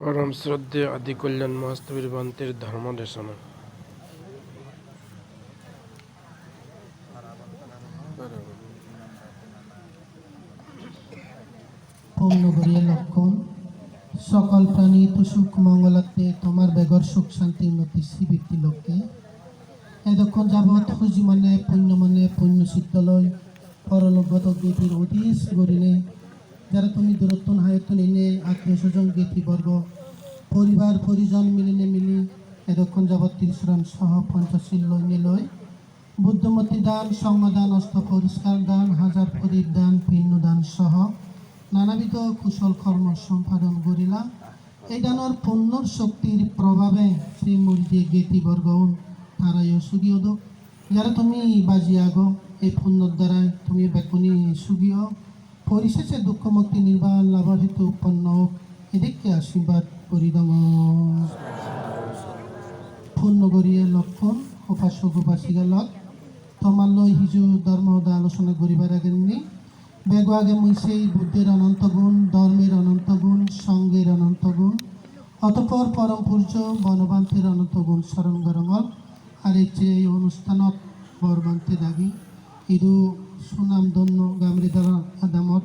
পরম শ্রদ্ধেয় আদি কল্যাণ মহাস্তবীর বান্তের ধর্মদেশনা। পূর্ণগরিয়া লক্ষণ। সকল প্রাণী তো সুখ মঙ্গলাতে তোমার বেগর সুখ শান্তি উন্নতি শ্রীবৃত্তি লক্ষ্যে এতক্ষণ যাবৎ খুঁজি মানে পুণ্য মানে পুণ্য সিদ্ধলয় পরলোকগত গীতির অধীশ গরিনে যারা তুমি দূরত্বন হায়তন এনে আত্মীয় স্বজন, গীতিবর্গ, পরিবার, পরিজন মিলিনে মিলি এতক্ষণ যাবৎ ত্রিশরণ সহ পঞ্চশীল লইনে লয় বুদ্ধমতী দান সংবাদান অস্ত পরিষ্কার দান, হাজার প্রদীপ দান ভিন্ন দান সহ নানাবিধ কুশল কর্ম সম্পাদন করিলা এই দানের পুণ্যর শক্তির প্রভাবে শ্রী মুরিদে গেতি বর্গউন তারাই সুগীয় যারা তুমি বাজিয়া গো, এই পুণ্যর দ্বারাই তুমি বেকুনি সুগীয়। পরিশেষে দুঃখ মুক্তি নির্বাণ লাভাভিত উৎপন্ন এদিকে আশীর্বাদ পূর্ণ করিয়ে লক্ষণ উপাসক উপাসিকা লগ। লই হিজু ধর্ম আলোচনা করিবার আগে নি। বেগো আগে মুই সেই বুদ্ধের অনন্ত গুণ, ধর্মের অনন্ত গুণ, সঙ্গের অনন্ত গুণ। অতপর পরম পূর্য বনবান্তের অনন্ত গুণ স্মরণ গরঙল আর এই যে এই অনুষ্ঠানত বরবান্তে দাগি। ইদু সুনাম দন্য গামরিদার আদামত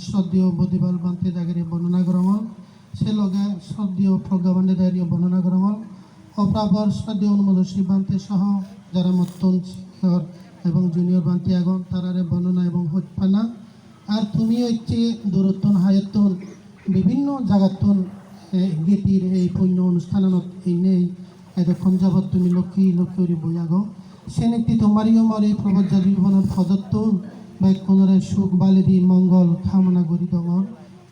শ্রদ্ধেয় বদিবাল বান্তি দাগের বর্ণনা গ্রহণ সে লগে শ্রদ্ধেয় প্রজ্ঞাবান্ডে দাঁড়িয়ে বর্ণনা গ্রহণ অপ্রাবর শ্রদ্ধেয় অনুমোদন বান্তি সহ যারা মত্তন সিনিয়র এবং জুনিয়র বান্তি আগন তারারে বর্ণনা এবং হচ্পানা আর তুমি হচ্ছে দূরত্বন হায়তন বিভিন্ন জায়গাতন গীতির এই পুণ্য অনুষ্ঠানত এই নেই। এতক্ষণ যাবৎ তুমি লক্ষ্মী লক্ষ্মী বইয়াগ সে নেত্রী তোমারই আমার এই প্রবজ্জা জীবনের পদত্তন বা কোনরে সুখ বালেদি মঙ্গল কামনা করি দঙর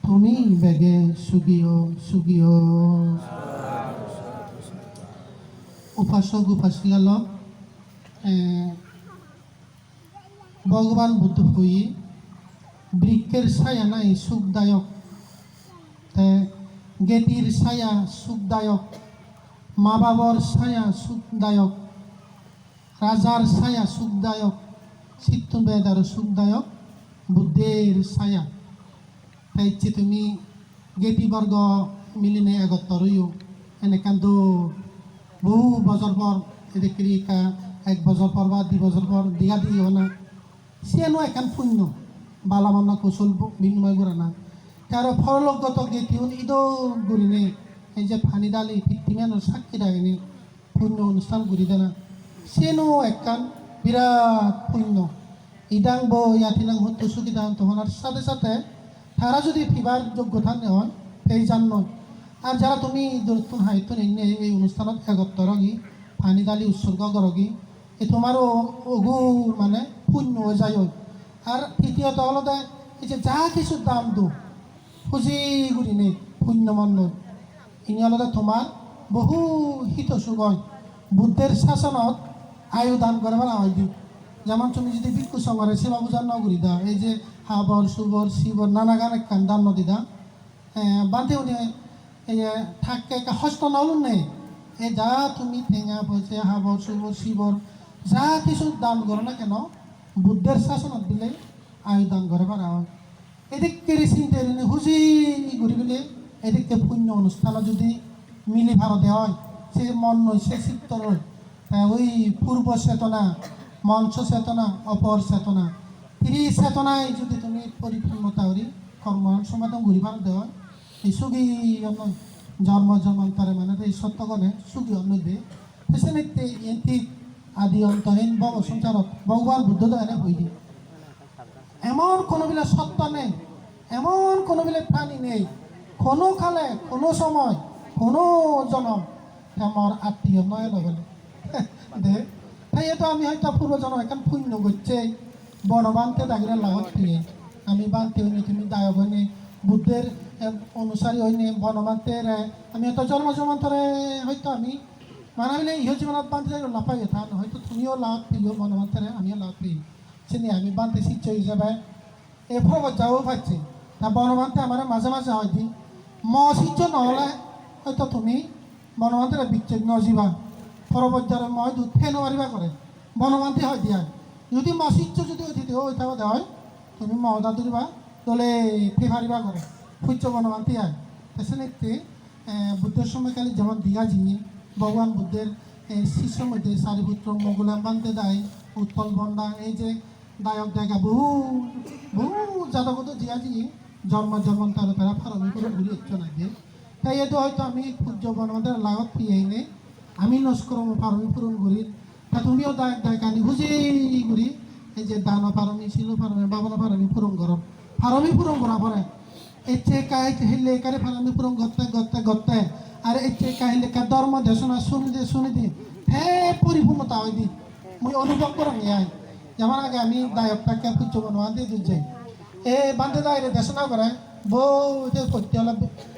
তুমি বেগে সুগিও সুগিও উপাসক উপাসিকাল ভগবান বুদ্ধ হই বৃক্ষের ছায়া নাই, সুখদায়ক। তে গেতির ছায়া সুখদায়ক, মা বাবার ছায়া সুখদায়ক। রাজার ছায়া সুখদায়ক চিত্তবেদার সুখদায়ক, বুদ্ধের ছায়া। তাই ইচ্ছে তুমি গেতিবর্গ মিলিনে এগত রইও। এনেকান তো বহু বছর পর এদিকে এক বছর পর বা দুই বছর পর দিয়া দিও না সিয়ানো একান শূন্য বালামান্না কৌশল বিনিময় করে না। কারও ফরলোকগত গীতি ইদর গুরিনে এই যে ফানি ডালি পিতৃমেন সাক্ষী রাখেনি। পুণ্য অনুষ্ঠান করি দেনা সেনো একখান বিরাট পুণ্য। ইদাং ব ইয়াতিনাং হতো সুবিধা তখনার সাথে সাথে তারা যদি ফিবার যোগ্যতা নেওয়ান এই জান নয় আর যারা তুমি দূরত্বন হাইতন এনে এই অনুষ্ঠানত একত্র রগি পানি ডালি উৎসর্গ করগি এ তোমারও অগু মানে পুণ্য হয়ে যায়। আর তৃতীয়ত হলো দে এই যে যা কিছু দাম দো খুঁজি গুড়ি নেই, পুণ্য মন্ন ইনি হলো তোমার বহু হিত সুগয় বুদ্ধের শাসনত আয়ু দান করবার আয় দি যেমন তুমি যদি ভিক্ষু সঙ্গরে সেবা পূজার নগরী দাও এই যে হাবর সুবর শিবর নানা গান একখান দান নদী দাও হ্যাঁ বাঁধেও নেই এই যে থাকে একটা হস্ত নলুন নেই এই যা তুমি ঠেঙা পয়সা হাবর সুবর শিবর যা কিছু দান করো না কেন, বুদ্ধের শাসনত দিলে আয়ু দান করে পারা হয়। এদিকে চিন্তা হুজি ঘুরি গেলে এদিকে পুণ্য অনুষ্ঠান যদি মিলি ভারতে হয়, সে মন নয়, সে চিত্ত নয় ওই পূর্ব চেতনা, মঞ্চ চেতনা, অপর চেতনা। ত্রি চেতনায় যদি তুমি পরিপূর্ণতা করি কর্ম সমাধান ঘুরি ভারতে হয় এই সুগী জন্ম জন্মান্তরে মানে এই সত্যগণে সুগী অন্য দে সেনেতে এন্তি আদি অন্তহীন ভব সংসারত ভগবান বুদ্ধ এনে হই দিয়ে এমন কোনো বিলে সত্য নেই, এমন কোনো বিলে প্রাণী নেই, কোনো কালে, কোনো সময়, কোনো জনম আমার আত্মীয় নয় লগলে দে। তাই তো আমি হয়তো পূর্বজনম এখন পুণ্য করছে। বনবান্তে দাগিরে লাগত ফিরে আমি বান্তে হইনি, তুমি দায়ক হইনি। বুদ্ধের অনুসারী হইনি বনবান্তের আমি হয়তো জন্ম জন্মান্তরে হয়তো আমি মানে বলে ইহ জীবনত যাই লাফাই এটা। হয়তো তুমিও লাভ প্রিয় বনবান্তেরে আমিও লাভ প্রিয়। চিনি, আমি বান্তে শিখছ হিসাবে এ ফরবত যাও পাচ্ছি। তা বনবান্তে আমার মাঝে মাঝে হয়তো ম শিখছ নহলে হয়তো তুমি বনবান্তের বিচ্ছেদ নজিবা। পরবর্তীতে মই দুধ ফেন মারিবা করে। বনবান্তি হয় দিয়া। যদি মসিচ্ছ যদি অতিথি ওই থাকা হয় তুমি মহদা তুলিবা দলে ফে মারিবা করে। সূর্য বনবান্তি হয়। তেসে বুদ্ধের সময়কালে যেমন দীঘাজি ভগবান বুদ্ধের এই শিষ্যর মধ্যে সারিপুত্র মগুলাম বানতে দেয়, উৎপল বন্ডা এই যে দায়ক দেখা বহু বহু জাতগত জিয়াজি জন্ম জন্মান্তর তারা ফারমি করে ঘুরি না যে তাই এতো হয়তো আমি সূর্য বনমাদের লাগত পিয়ে নে আমি নস্করম ফারমি পূরণ করি। তা তুমিও দায়ক দায়ক আনি বুঝি করি। এই যে দানা ফারমি ছিল ফারমি বাবনা ফারমি পূরণ করো। ফারমি পূরণ করা পরে এচ্ছে কাই হিলে কারে ফারমি পূরণ করতে করতে করতে। আর এচ্ছে কাহিলে কা ধর্ম দেশনা শুনি দে শুনি দে, হে পরিপূর্ণতা হয় দি। মুই অনুভব করা নিয়ে যেমন আগে আমি দায়কটাকে পুজো বনোয়া দিয়ে দিচ্ছে এ বান্ধে দায় রে দেশনা করে, বউ করতে হলে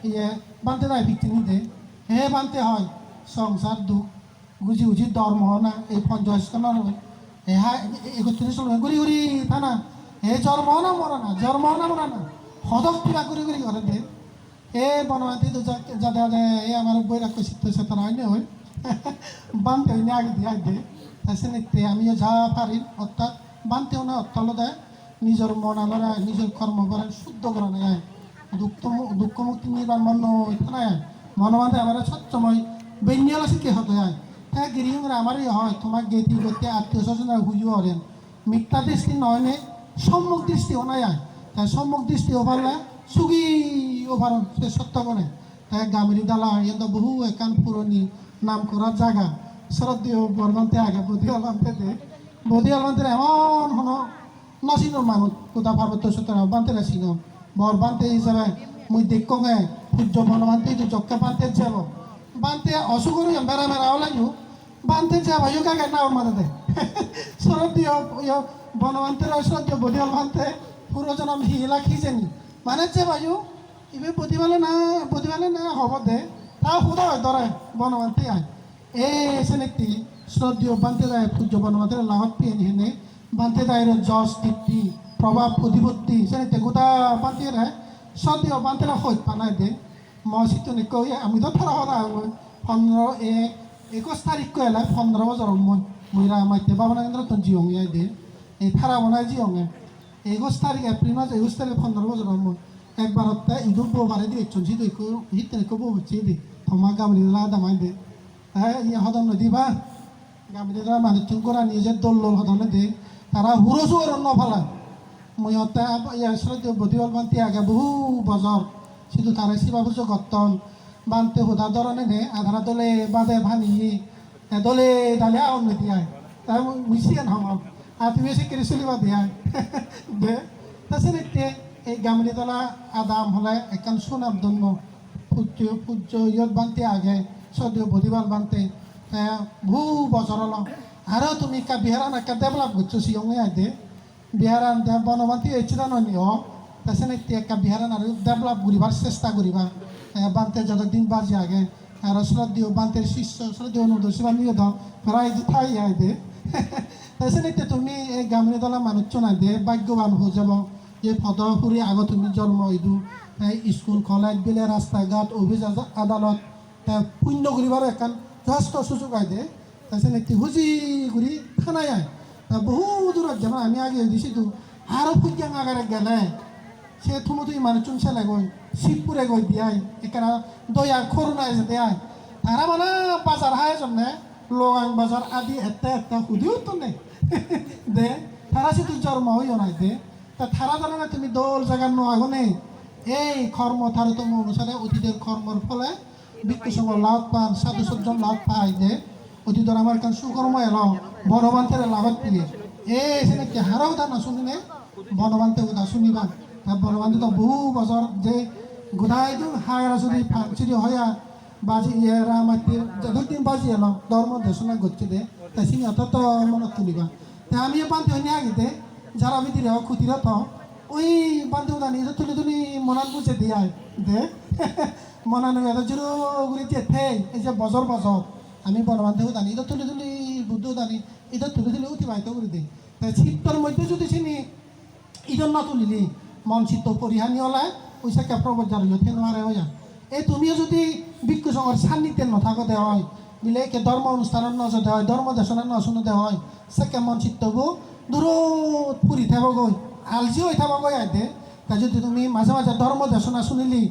ইয়ে বান্ধে দায় ভিত্তি নিতে। হে বান্ধতে হয়। সংসার দুঃখ, বুঝি বুঝি ধর্ম না, এই পঞ্চাশ কেন এ হ্যাঁ। একত্রিশ ঘুরি ঘুরি, তা না। হে জন্ম না, মরা না, জন্ম না, মরা না। সদক কিবা ঘুরি ঘুরি করে দে। এ বনমাতি তো যাতে এ আমার বইরা কইছি তো সে তারা হয়নি হয় বানতে হয়নি আগে দিয়ে, আগে তাছে নিতে আমিও যা পারি, অর্থাৎ বানতেও না অর্থল দেয়। নিজের মন আলোরা নিজের কর্ম করে শুদ্ধ করে নেয়। দুঃখ দুঃখ মুক্তি নির্বাণ মন নাই মনমাতে আমার সচ্চময় বেনিয়াল শিখে হতে হয়? হ্যাঁ গিরিহরা আমারই হয়, তোমার গেতি গতি আত্মীয় স্বজনের হুজু হরেন মিথ্যা দৃষ্টি নয় নে সম্মুখ দৃষ্টি অনায় তাই সম্মুখ দৃষ্টি ওভারলে সুগি ওভারন সে সত্য করে তাই গামিরি দালা এত বহু একান পুরনি নাম করার জায়গা। শরদীয় বরবান্তে আগে বদিয়াল বানতে দে। বদিয়াল বানতে এমন হন নচিন মানুষ কোথা পার্বত্য সত্তর বানতে নাচিন বরবান্তে হিসাবে মুই দেখ সূর্য বনবান্তে তো জক্কা বানতে যাব বানতে অসুখর মেরা মেরা ওলাইও বানতে যাব ইউ কাকে না ওর মাথাতে শরদীয় বনবান্তের শরদীয় বদিয়াল বানতে পুরোজনম হিলা খিজেনি। মানে যে বায়ু ইবে প্রতিবালে না প্রতিবালে না হব দে তা হুদ হয় ধরে বনবান্তে আয় এ সেনেকটি শ্রদ্ধীয় বান্তে দেয় পূজ্য বনমাতের লাভত পেয়ে হেনে। বান্তে দেয় যশ দীপ্তি প্রভাব প্রতিপত্তি সেনেকটি গোটা বান্তে রে শ্রদ্ধীয় বান্তে হইত পানাই দে। মসজিদ নিকই আমি তো থারা হরা পনেরো এক একুশ তারিখ কয়লা পনেরো বছর মই। মহিলা মাইতে বাবা কেন্দ্র তো জিয়ং ইয়াই দে। এই থারা বনাই জিয়ঙে। একুশ তারিখ এপ্রিল মাস একুশ তারিখ পনেরো বছর মই। একবার হত্যা ইদু বো বারে দিয়ে চলছি ইকো হিত নিকো বো হচ্ছে দে। থমা গামলি লা দামাই দে। হ্যাঁ ইয়ে হদম নদী বা। গামলি লা মানুষ চুন করা নিজে দোল লোল হদম দে। তারা হুরো সুর নফালা। মই হত্যা ইয়ে শ্রদ্ধ বদিবল বান্তি আগে বহু বছর শুধু তারা শিবা পুজো করতন বানতে হুদা ধরনে নে, আধারা দলে বাদে ভানি দলে দালে আউন দিয়ায় মিশিয়ান হামাম আর তুমি এসে কেড়ে চলিবা দিয়ায় দে তাছে দেখতে, এই গামলি তলা আদাম হলে একান সুনাম দন্য পূজ্য পূজ্য ইয়ত বানতে আগে, সদ্য বদিবাল বানতে। বহু বছর হল আরও তুমি বিহারান একটা ডেভেলপ করছ সিয়ঙে আইদে। বিহারান বনবান্তি এইছিল নয় তাছাড়া একটা বিহারান আর ডেভেলপ করিবার চেষ্টা করিবা বানতে যতদিন বাজে আগে আর শ্রদ্ধীয় বান্তের শিষ্য শ্রদ্ধীয় অনুদর সেবা নিয়ে দাও প্রায় থাই আইদে তাছাড়া এতিয়া তুমি এই গামনি দলা মানুহ চনাই দে, ভাগ্যৱান হৈ যাব। যে পদপুৰী আগত তুমি জন্ম হইদু স্কুল, কলেজ বিলে রাস্তা ঘাট অফিস আদা- আদালত পুণ্য করিবার একান যথেষ্ট সুযোগ আই দে। তাৰপিছত এতিয়া হুজি কৰি থানাই আয় বহু দূৰত যাবা, আমি আগে দিছি তো আরও ফুজিয়াং আগারে গেলে। সে থুমো তুই মানুষ চুনছে গই শিবপুরে গই দিয়াই এখানে দয়া করোনা এসে দেয় তারা মানে বাজার হায় জন্য লগাং বাজার আদি এতে এতে সুদিও তো নেই দে তারা শুধু জন্ম হইও নাই দে। তা তারা জানে না তুমি দোল জায়গার নো? আগনে এই কর্ম তারতম্য অনুসারে অতীতের কর্মর ফলে বিক্ষু সঙ্গ লাভ পান, সাধু সজ্জন লাভ পাই যে অতীতর আমার কান সুকর্ম এলো বনবান্তের লাভত পিলে এই সেনে হারাও তা না শুনিনে? বনবান্তে উদা শুনিবা। তা বনবান্তে তো বহু বছর যে দিন হায়রা যদি ফাংচুরি হয়া বাজি ইয়েরা মাতির যতদিন বাজি এলো ধর্ম দেশনা করছে দে তা সিং অত তো মনত তুলিবা তা আমি বান্তে হইনি আগিতে যারা দিলে খুঁতির তো ওই বান্তে উদানি তুলি তুলি মনান বুঝে দিয়ে দে মনানো এত জোরো ঘুরি যেতে এই যে বছর বছর আমি বনবান্ধে উদানি এটা তুলি তুলি বুদ্ধ উদানি এটা তুলি তুলি অতিবাহিত করে দিই তা শীতর মধ্যে যদি চিনি ইজন না তুলিলি মন চিত্ত পরিহানি ওলায় পয়সা কেপ্র বজার ইয়ে নোৱাৰে হৈ যায় এই তুমিও যদি বিক্ষু সংঘৰ সান্নিধ্যে নথাকোতে হয়, বিলে একে ধর্ম অনুষ্ঠানত নজতে হয় ধর্ম দেশনাত নশুনোতে হয় চাকে মন চিত্তবোৰ দূৰত ফুৰি থাকগৈ আলজি হৈ থাকগৈ আইতে তা যদি তুমি মাজে মাজে ধর্ম দেশনা শুনিলি,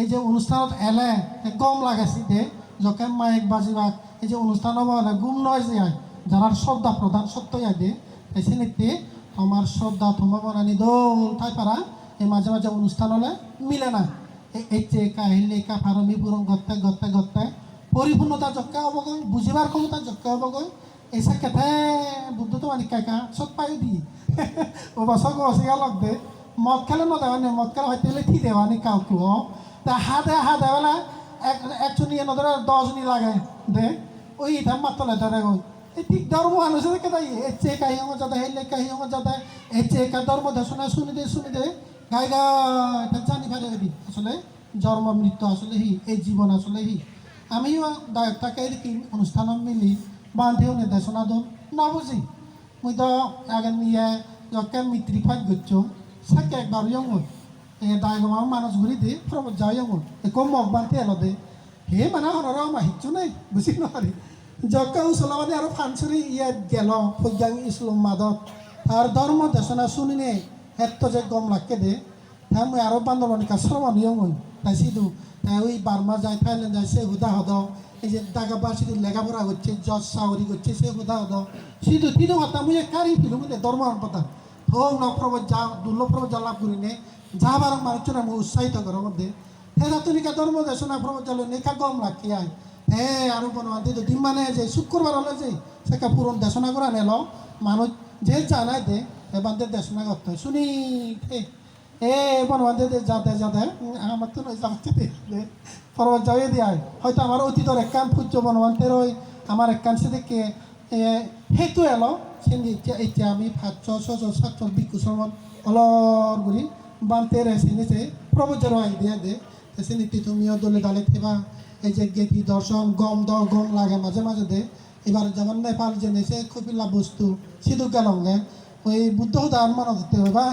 এই যে অনুষ্ঠানত এলে, এ গম লাগাইছি দে, যকে মাইক বাজিবা, এই যে অনুষ্ঠান হব গুম নয় যে আয় যারা শ্রদ্ধা প্রধান সত্যই আয় দে এসে নিতে আমার শ্রদ্ধা তোমার বানানি দোল ঠাই পারা এই মাঝে মাঝে অনুষ্ঠান হলে মিলে না। এই- কাহিলে কা ফারমি পুরন গত্তে গত্তে গত্তে। পরিপূর্ণতা যকে হ'ব গৈ বুজিবাৰ ক্ষমতা যকে হ'ব গৈ। এই চাকেতে বুদ্ধটো মানে কাইকা চব পাই দি ও বছৰ গছিয়া লগ দে। মদ খেলে নদেৱানি মদ খেলে হয়তো থি দেৱানি কাউকু হ তা হা দে হা দে বেলা, এক একজনী নদৰে দহজনী লাগে দে। ওই ইথাম মাত্র ধরে গই ঠিক ধর্ম মানুষের কেটে এর চেয়ে কাহি যাতে হেলে কাহি যাতে এর চেয়ে কা ধর্ম দেশনা শুনি দে শুনি দে। গাই গা এটা জানি পারে দি আসলে জন্ম, মৃত্যু আসলে হি, এই জীবন আসলে হি। আমিও দায়িত্বকে দেখি অনুষ্ঠান মিলি, বান্ধেও নির্দেশনা দন না বুঝি? মুই তো আগে নিয়ে যকে মিত্রি ফাইট করছ সাকে একবার ইয়ং এ দায়গমা মানুষ ঘুরি দে প্রবত যাও ইয়ং একো মগ বান্ধে এলো দে। হে মানে হৰৰ মাহিচ্ছু নাই বুজি নোৱাৰি। জকা ওচলাবাদী আৰু ফানচুৰি ইয়াত গেল ফৈজাং ইছলাম মাদত আৰু ধৰ্ম দেশনা শুনিনে হেত্ত যে গম লাকে দে তাই মই আৰু বান্দৰবানী কাছৰ মানুহ মই তাই চিদু তাই ওই বার্মা যায়, থাইল্যান্ড যায়, সে হুদা হদ। এই যে দাগা বা সিধু লেখাপড়া করছে, জজ সাউরি করছে, সে হুদা হদ। সিধু তিনু কথা মুই কারি ফিলু মুই ধর্ম কথা। হোক নপ্রবত যা দুর্লভপ্রবত যা লাভ করি নে, যা বারং মানুষ আমি উৎসাহিত করার মধ্যে। হেরা তুনিকা ধর্ম দেশনা প্রবচাল নেখা গম রাখি আয়। হে আৰু বনোৱাতে যদি মানে যে শুক্ৰবাৰ হ'লে যে সেকা পূৰণ দেশনা কৰা নেল। মানুহ যে জানাই দে এবাৰ দেশনা করতে শুনি এ বনোয়াতে দে যাতে যাতে আমার তো নয় দে পর্বত যাইয়ে দিয়ে আয়। হয়তো আমার অতীতর একখান পূজ্য বনবান্তের ওই আমার একখান সেদিকে সেইটো এলো। সেndi এতিয়া এতিয়া আমি ভাতছ ছছ সাতছ বিকু শ্রমণ অলর গুড়ি বানতে রেছে নিচে প্রবচর আই দিয়ে দে এসে নীতি তুমিও দলে দালে থেবা। এই যে গেতি দর্শন, গম দ গম লাগে মাঝে মাঝে দে। এবার যেমন নেপাল যে নেছে খুবিলা বস্তু সিধু গেলঙ্গে ওই বুদ্ধ দান মানব হতে হবে বা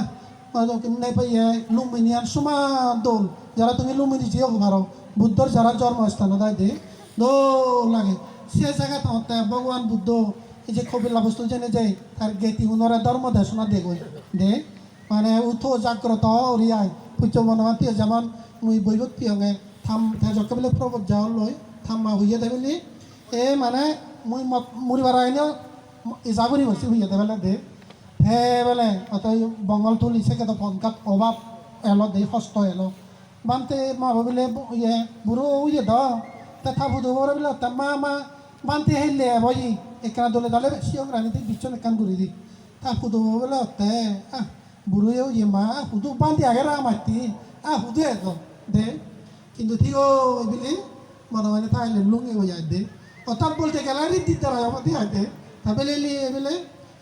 নেপাই লুম্বিনিয়ান সমান দোল যারা তুমি লুম্বিনি যেও পারো বুদ্ধর যারা জন্মস্থান দেয় দে দোল লাগে সে জায়গা তোমাতে ভগবান বুদ্ধ এই যে কবিলা বস্তু জেনে যায় তার গেতি উনরে ধর্ম দেশনা দে গই দে মানে উঠো জাগ্রত উড়িয়ায় পুজো বনমাতি যেমন মুই বৈবত পিয়ঙে থাম তেজকে বলে প্রবত যাও লই থাম্মা হইয়া দে বলি এ মানে মুই মুড়িবার আইনেও ইজাবরি বসি হইয়া দে বেলে দে হে বেলে, অত বঙ্গল তুলিছে কেতো পঞ্চাত অভাব এলো দে হস্ত এলো। বানতে মা ভাবিলে ইয়ে বুড়ো উইয়ে দ, তেথা বুধো বড় বিলে, তা মা মা, বানতে হেলে বই এখানে দলে দলে সিয়ং রানিতে বিচন একান করে দি। তা বুধো বলে তে আহ বুড়ো ইয়ে মা হুদু বান্তি আগে রা মাতি, আহ হুদু একদম দে। কিন্তু ঠিক ওইবিলে মনে মানে তাইলে লুঙ্গি হয়ে যায় দে। অর্থাৎ বলতে গেলে রীতি দ্বারা আমাদের হাতে তাহলে এবেলে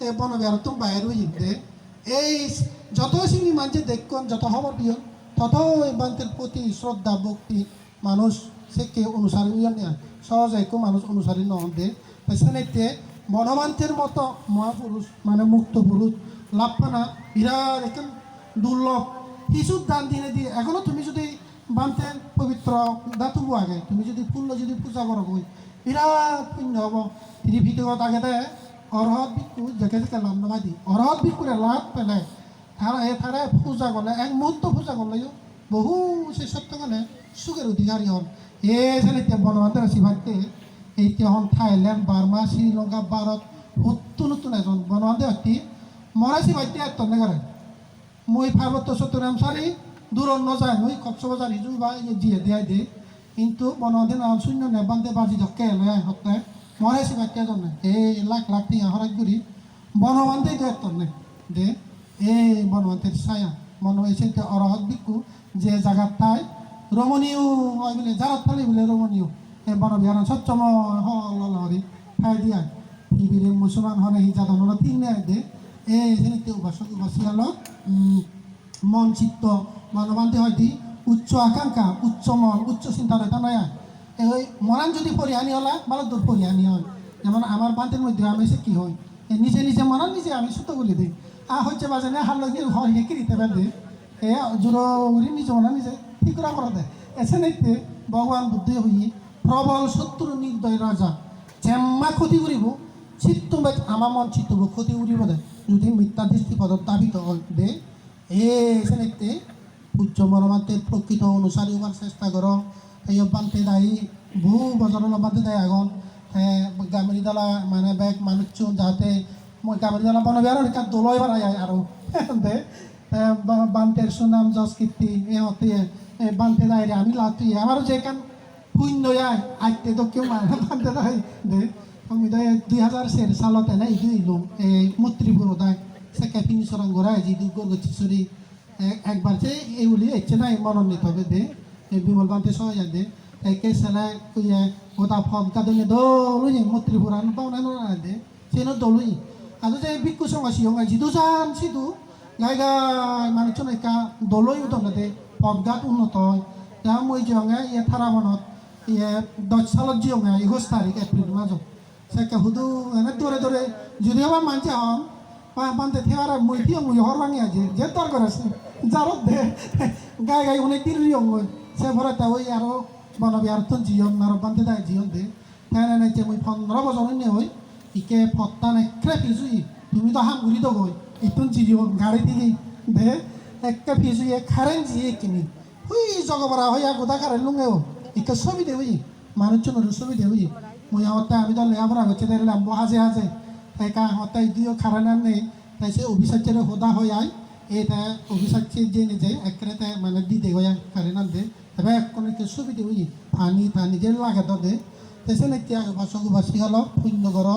এ বনবে আর তুমি বাইরে দে এই যত সিংনি মানছে দেখুন, যত খবর দিও তত এই বান্তের প্রতি শ্রদ্ধা, ভক্তি মানুষ সে কে অনুসারী হইয়া নেয়। সহজে একো মানুষ অনুসারী নন দে। সেনেতে বনবান্তের মতো মহাপুরুষ মানে মুক্ত পুরুষ লাভ পানা বিরাট একদম দুর্লভ। কিছু দান দিনে দিয়ে এখনও তুমি যদি বানতে পবিত্র দাতুবো আগে, তুমি যদি ফুল যদি পূজা করো বিরাট পুণ্য হব। তিনি ভিতৰত আগতে অৰহত বিকু জেকে জেকে লাভ নাবাদি অৰহত বিকুৰে লাভ পেলে তারা এ তারা পূজা করলে এক মুহূর্ত পূজা করলেও বহু সে সত্য মানে সুখের অধিকারী হন এ ছেলেতে বনবান্ধব শিবাকে এইটা হন থাইল্যান্ড বার্মা শ্রীলঙ্কা ভারত নতুন নতুন এজন বনবান্ধব ব্যক্তি মরাশি বাইতে এত্তনে করে মই পার্বত্য সত্যরাম সারি দূর নযায় মই কক্সবাজার হিজু বা ইয়ে জিয়ে দেয় দে কিন্তু বনবান্ধব নাম শূন্য নেবান্ধে বাজি ধকে এলে হতে মরাশি বাইতে এজন এই লাখ লাখ টিয়া হরাই করি। বনবান্ধে দে এত্তনে দে এই বনবন্তের ছায়া। হয়েছে অরহত বিকু যে জায়গার ঠাই রমণীয় হয় বলে, যারা থালি বলে রমণীয়। এই বনবিহার স্বচ্ছময় হরি। ঠাই দিয়া পৃথিবীর মুসলমান হনে হিজা ধনরা তিন দে এই সেনিতে উপাসক উপাসিয়াল মন চিত্ত। মানবান্তে হয়তি উচ্চ আকাঙ্ক্ষা, উচ্চ মন, উচ্চ চিন্তার এটা নয় এই মরান যদি পরিহানি হলা ভালো দূর পরিহানি হয়। যেমন আমার বান্তের মধ্যে আমি সে কি হয় নিজে নিজে মরান নিজে আমি সুত বলে দিই। আ হচ্ছে বাজানে হার লগে হয় হেঁকে দিতে পারবে এ জোর নিজে মনে নিজে ঠিক করা করা দেয়। এসে নাইতে ভগবান বুদ্ধি হই প্রবল শত্রু নির্দয় রাজা চেম্মা ক্ষতি করিব চিত্ত আমার মন চিত্ত ক্ষতি উড়িব দে। যদি মিথ্যা দৃষ্টি পদ দাবিত হয় দে। এসে নাইতে, পূজ্য মরমাতের প্রকৃত অনুসারী হওয়ার চেষ্টা করো। এই বানতে দায়ী বহু বছর বানতে দেয় এখন গামরি দলা মানে বেগ মানুষ যাতে মই গামরি দলা বনবে আর এটা দলয় বাড়াই আরও দে বান্তের সুনাম যশ কীর্তি এহতে বানতে দায় রে আমি লাতুই আমার যেখান শূন্য যায় আইতে তো কেউ মানে বানতে দায় দে আমি তো দুই হাজার সের সালতে না ইদু ইলু এই মৈত্রীপুর দায় সে ক্যাফিন সরং গোড়ায় জিদু গরগছিসুরি একবার যে এই বলি এসছে না মনোনীত হবে দে বিমল বান্তে সবাই দে একে সেলা কুয়ে ওটা ফর্ম কাদনে দলুই মৈত্রীপুরান পাওনা না দে সেনো দলুই আজ যে বিক্ষু সঙ্গ সিয়ং জিদু জান সিদু গাই গাই মানুষ নাইকা দলুই উদন দে পদগাত উন্নত হয় যা মই জিয়ঙে ইয়ে থারাবনত ইয়ে দশ সালত জিয়ঙে একুশ তারিখ এপ্রিল মাজত সেকে হুদু এনে দৌড়ে দৌড়ে যদিও বা মানছে হন বান্ধে থেওয়ারা মই দিয়ে মই হর ভাঙি আছে যে তোর করেছে যারত দে গাই গাই অনেক দিন রিয়ং সে ভরে তা ওই আরও বানবি আর তো জিয়ন আর বান্ধে দেয় জিয়ন দে। তাই না যে মই পনেরো বছর নে হই ইকে ফত্তান এক্রে ফিজুই, তুমি তো হাম ঘুরি তো গই ইতুন জিয়ন গাড়ি দিকে দে, এক্কে ফিজুই খারেন জিয়ে কিনি। হুই, জগবরা হইয়া গোদা খারেন লুঙ্গেও ইকে ছবি দে হই মানুষজনের ছবি দে হই মই হতে আমি তো লেখাপড়া করছে দেখলাম হাজে হাজে। তাই কা হতে দিও খারানার নেই। তাই সে অভিষাচ্যের হোদা হয়ে আয় এটা অভিষাচ্যের যে নিজে একরে তাই মানে দি দে হয়ে খারেনার দে। তবে কোনো কে সুবিধে হই পানি পানি যে লাগে দে তাই সে নাকি বাসক বাসি হল শূন্য ঘর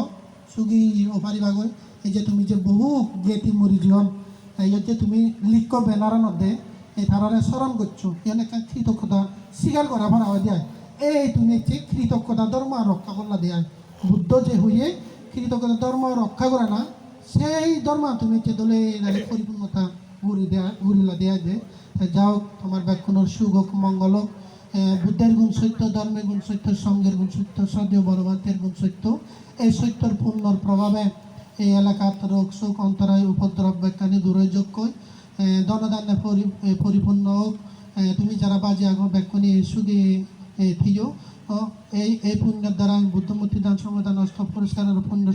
সুগি ওপারি ভাগই এই যে তুমি যে বহু গেটি মরি জীবন এই যে তুমি লিখ বেনার নদে এই ধারণে স্মরণ করছ এনে কৃতজ্ঞতা স্বীকার করা ভরা হয় দেয়। এই তুমি হচ্ছে কৃতজ্ঞতা ধর্ম রক্ষা করলা দেয়। বুদ্ধ যে হইয়ে কৃতজ্ঞতা ধর্ম রক্ষা করে না, সেই ধর্ম তুমি হচ্ছে দলে পরিপূর্ণতা ঘুরি দেয়া ঘুরিলা দেয়া যে যাও, তোমার সুখ হোক, মঙ্গল বুদ্ধের গুণ সত্য, ধর্মের গুণ সত্য, সঙ্গের গুণ সত্য, সদীয় বড়বান্তের গুণ সত্য, এই সত্যর পূর্ণর প্রভাবে এই এলাকাত রোগ শোক, অন্তরায়, উপদ্রব, ব্যাখ্যানি দূরে যোগ্য দনদানে পরিপূর্ণ হোক। তুমি যারা বাজে আগুন ব্যাখ্যানি সুখে থিও এই এই পুণ্যের দ্বারা বুদ্ধমূর্তি দান সমাধান অষ্ট পুরস্কারের পুণ্য